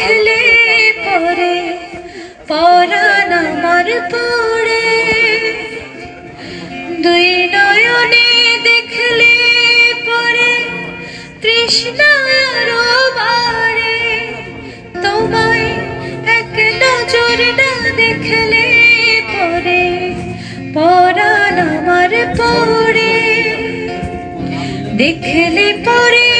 খেলে পরে পরাণ আমার পড়ে। দুই নয়নে দেখলে পরে তৃষ্ণার বাড়ে তোমায় এক নজর না দেখলে পরে পরাণ আমার পড়ে। দেখলে পরে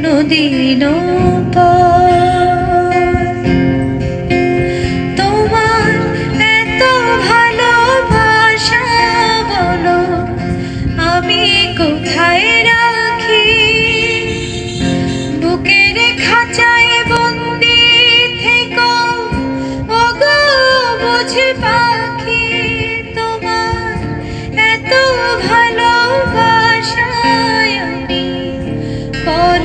কোনোদিনও তো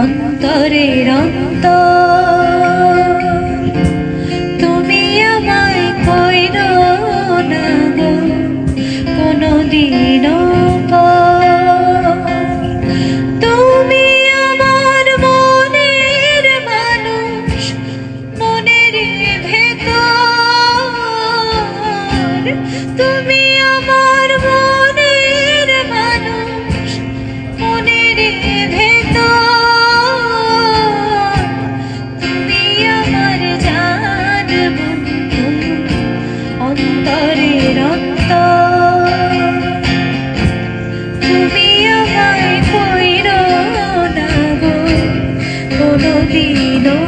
অন্তরে। অন্ত তুমি আমায় কইর না গো কোনো দিনও তুমি You know.